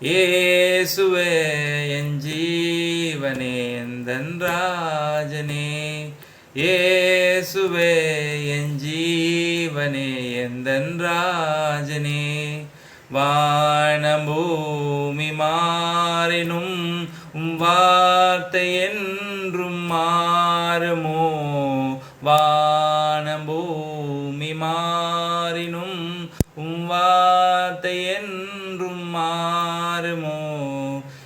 இயேசுவே என் ஜீவனே எந்தன் ராஜனே இயேசுவே என் ஜீவனே எந்தன் ராஜனே வானம் பூமி மாறினும் உம் வார்த்தை என்றும் மா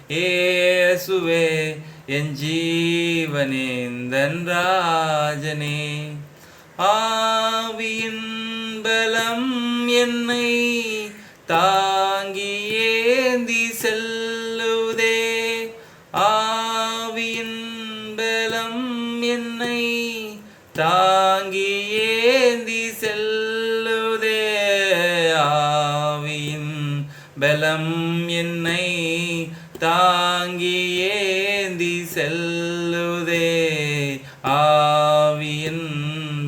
ஏசுவே என் ஜீவனேந்தன் ராஜனே. ஆவியின் பலம் என்னை தாங்கி ஏந்தி செல்லுதே. ஆவியின் பலம் என்னை தாங்கி ஏந்தி செல்லுதே. ஆவியின் பலம் என்னை தாங்கியேந்தி செல்லுதே. ஆவியின்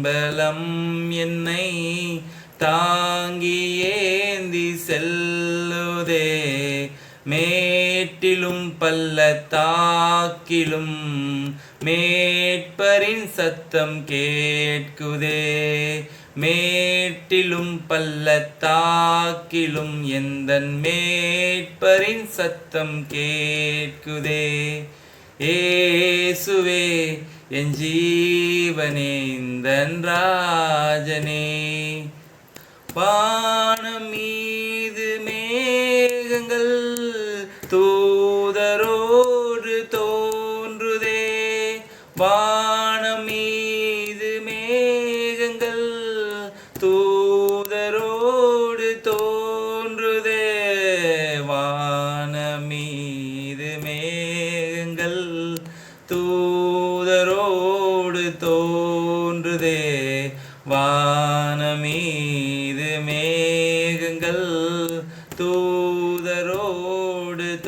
பலம் என்னை தாங்கியேந்தி செல்லுதே. மேட்டிலும் பள்ளத்தாக்கிலும் மேட்பரின் சத்தம் கேட்குதே. மேட்டிலும் பள்ளத்தாக்கிலும் எந்தன் மேட்பரின் சத்தம் கேட்குதே? ஏசுவே என் ஜீவனே இந்தன் ராஜனே. வானம் மீது மேகங்கள் தூ மீது மேகங்கள் தூதரோடு தோன்றுதே. வானமீது மேகங்கள் தூதரோடு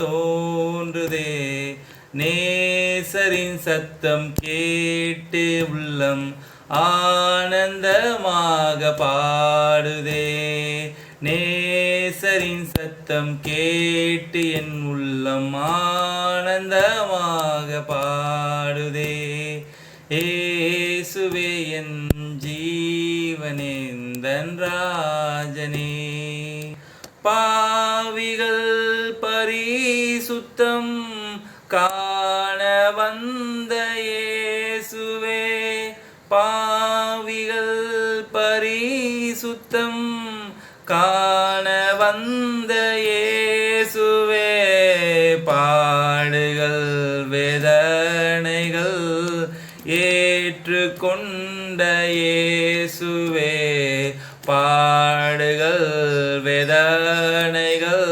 தோன்றுதே. நேசரின் சத்தம் கேட்டு உள்ளம் ஆனந்தமாக பாடுதே. நேசரின் சத்தம் கேட்டு என் உள்ளம் ஆனந்தமாக பாடுதே. ஏசுவே என் ஜீவனேந்தன் ராஜனே. பாவிகள் பரிசுத்தம் காண வந்த இயேசுவே பாவிகள் பரிசுத்தம் காண வந்த வேதனைகள் ஏற்றுக்கொண்ட இயேசுவே பாடுகள் வேதனைகள்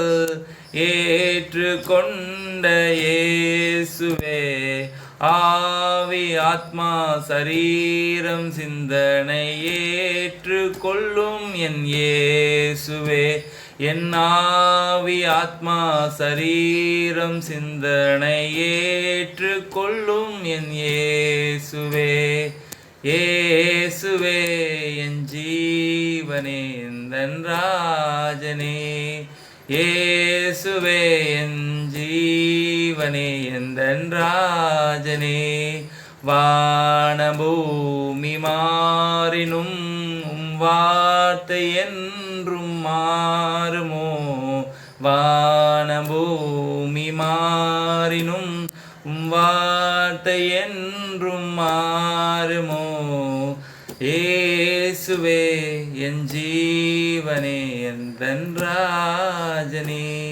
ஏற்றுக்கொண்ட இயேசுவே ஆவி ஆத்மா சரீரம் சிந்தனை ஏற்றுக்கொள்ளும் என் இயேசுவே. என்னாவி ஆத்மா சரீரம் சிந்தனை ஏற்று கொள்ளும் என் ஏசுவே ஏசுவே என் ஜீவனே எந்தன் ராஜனே ஏசுவே என் ஜீவனே எந்தன் ராஜனே வானபூமி மாறினும் உம் வார்த்தை என் மாறுமோ? வானபூமி மாறினும் வார்த்தை என்றும் மாறுமோ? ஏசுவே என் ஜீவனே எந்தன் ராஜனே.